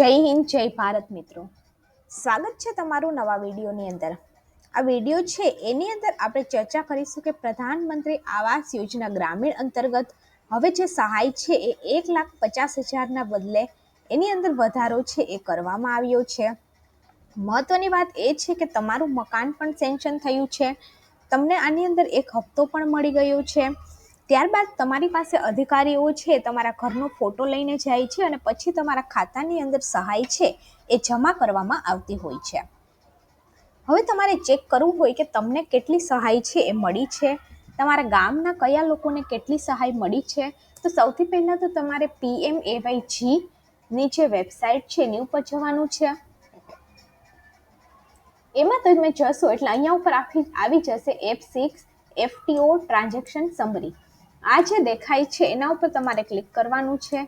જય હિન્દ, જય ભારત મિત્રો. સ્વાગત છે તમારું નવા વિડીયોની અંદર. આ વીડિયો છે, એની અંદર આપણે ચર્ચા કરીશું કે પ્રધાનમંત્રી આવાસ યોજના ગ્રામીણ અંતર્ગત હવે જે સહાય છે એ એક લાખ પચાસ હજારના બદલે એની અંદર વધારો છે એ કરવામાં આવ્યો છે. મહત્વની વાત એ છે કે તમારું મકાન પણ સેન્શન થયું છે. તમને આની અંદર એક હપ્તો પણ મળી ગયો છે. ત્યારબાદ તમારી પાસે અધિકારીઓ છે, તમારા ઘરનો ફોટો લઈને જાય છે અને પછી તમારા ખાતાની અંદર સહાય છે એ જમા કરવામાં આવતી હોય છે. હવે તમારે ચેક કરવું હોય કે તમને કેટલી સહાય છે એ મળી છે. તમારા ગામના કયા લોકોને કેટલી સહાય મળી છે. તો સૌથી પહેલાં તો તમારે પીએમ એવાય જી ની જે વેબસાઇટ છે એની ઉપર જવાનું છે. એમાં તમે જશો એટલે અહીંયા ઉપર આખી આવી જશે F six FTO transaction summary આ જે દેખાય છે, એના ઉપર તમારે ક્લિક કરવાનું છે.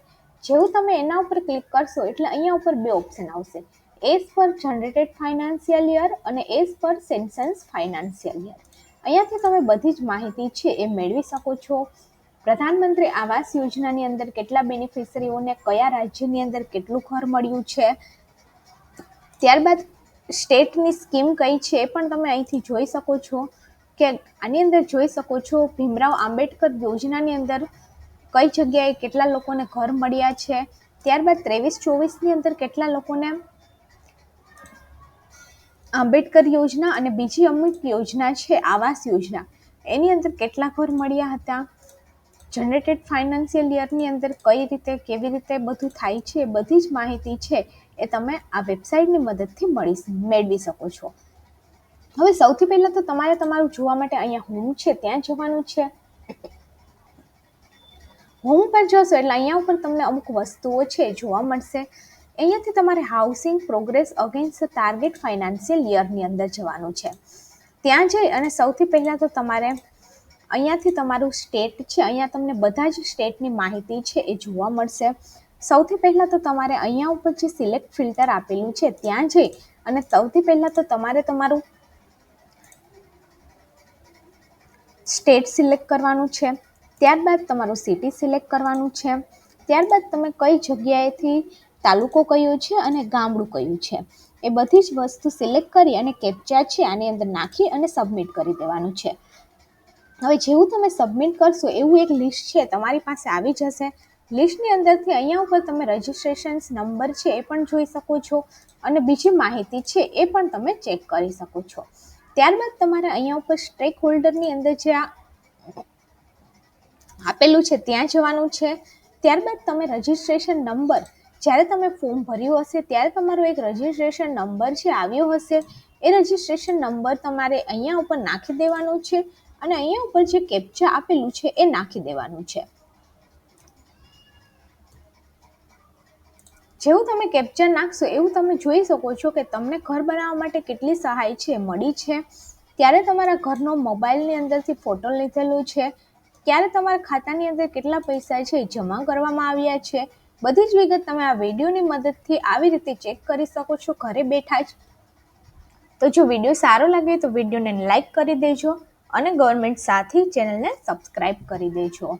જેવું તમે એના ઉપર ક્લિક કરશો, એટલે અહીંયા ઉપર બે ઓપ્શન આવશે. As per generated financial year અને as per sanctions financial year અહીંયાથી તમે બધી જ માહિતી છે એ મેળવી શકો છો. પ્રધાનમંત્રી આવાસ યોજનાની અંદર કેટલા બેનિફિશરીઓને કયા રાજ્યની અંદર કેટલું ઘર મળ્યું છે. ત્યારબાદ સ્ટેટની સ્કીમ કઈ છે એ પણ તમે અહીંથી જોઈ શકો છો. કે આની અંદર જોઈ શકો છો ભીમરાવ આંબેડકર યોજનાની અંદર કઈ જગ્યાએ કેટલા લોકોને ઘર મળ્યા છે. ત્યારબાદ ત્રેવીસ ચોવીસની અંદર કેટલા લોકોને આંબેડકર યોજના અને બીજી અમુક યોજના છે, આવાસ યોજના. એની અંદર કેટલા ઘર મળ્યા હતા? જનરેટેડ ફાઇનાન્શિયલ યરની અંદર કઈ રીતે, કેવી રીતે બધું થાય છે, બધી જ માહિતી છે એ તમે આ વેબસાઇટની મદદથી મળી મેળવી શકો છો. હવે સૌથી પહેલાં તો તમારે તમારું જોવા માટે અહીંયા હોમ છે, ત્યાં જવાનું છે. હોમ પર જશો એટલે અહીંયા ઉપર તમને અમુક વસ્તુઓ છે જોવા મળશે. અહીંયાથી તમારે housing progress against target financial યરની અંદર જવાનું છે. ત્યાં જઈ અને સૌથી પહેલાં તો તમારે અહીંયાથી તમારું સ્ટેટ છે, અહીંયા તમને બધા જ સ્ટેટની માહિતી છે એ જોવા મળશે. સૌથી પહેલાં તો તમારે અહીંયા ઉપર જે સિલેક્ટ ફિલ્ટર આપેલું છે, ત્યાં જઈ અને સૌથી પહેલાં તો તમારે તમારું સ્ટેટ સિલેક્ટ કરવાનું છે, ત્યારબાદ તમારું સિટી સિલેક્ટ કરવાનું છે, ત્યારબાદ તમે કઈ જગ્યાએથી તાલુકો કયો છે અને ગામડું કયું છે. એ બધી જ વસ્તુ સિલેક્ટ કરી અને કેપ્ચા છે, આની અંદર નાખી અને સબમિટ કરી દેવાનું છે. હવે જેવું તમે સબમિટ કરશો, એવું એક લિસ્ટ છે, તમારી પાસે આવી જશે. લિસ્ટની અંદરથી અહીંયા ઉપર તમે રજિસ્ટ્રેશન્સ નંબર છે એ પણ જોઈ શકો છો અને બીજી માહિતી છે એ પણ તમે ચેક કરી શકો છો. ત્યારબાદ તમારે અહીંયા ઉપર સ્ટેક હોલ્ડરની અંદર જે આપેલું છે, ત્યાં જવાનું છે. ત્યારબાદ તમે રજિસ્ટ્રેશન નંબર જ્યારે તમે ફોર્મ ભર્યું હશે, ત્યારે તમારો એક રજિસ્ટ્રેશન નંબર જે આવ્યો હશે, એ રજિસ્ટ્રેશન નંબર તમારે અહીંયા ઉપર નાખી દેવાનો છે અને અહીંયા ઉપર જે કેપ્ચા આપેલું છે, એ નાખી દેવાનું છે. જેવું તમે કેપ્ચર નાખશો, એવું તમે જોઈ શકો છો કે તમને ઘર બનાવવા માટે કેટલી સહાય છે, મળી છે. ત્યારે તમારા ઘરનો મોબાઈલની અંદરથી ફોટો લીધેલો છે? ક્યારે તમારા ખાતાની અંદર કેટલા પૈસા છે, જમા કરવામાં આવ્યા છે? બધી જ વિગત તમે આ વિડીયોની મદદથી આવી રીતે ચેક કરી શકો છો ઘરે બેઠા જ. તો જો વીડિયો સારો લાગે તો વિડીયોને લાઇક કરી દેજો અને ગવર્મેન્ટ સાથી ચેનલને સબસ્ક્રાઈબ કરી દેજો.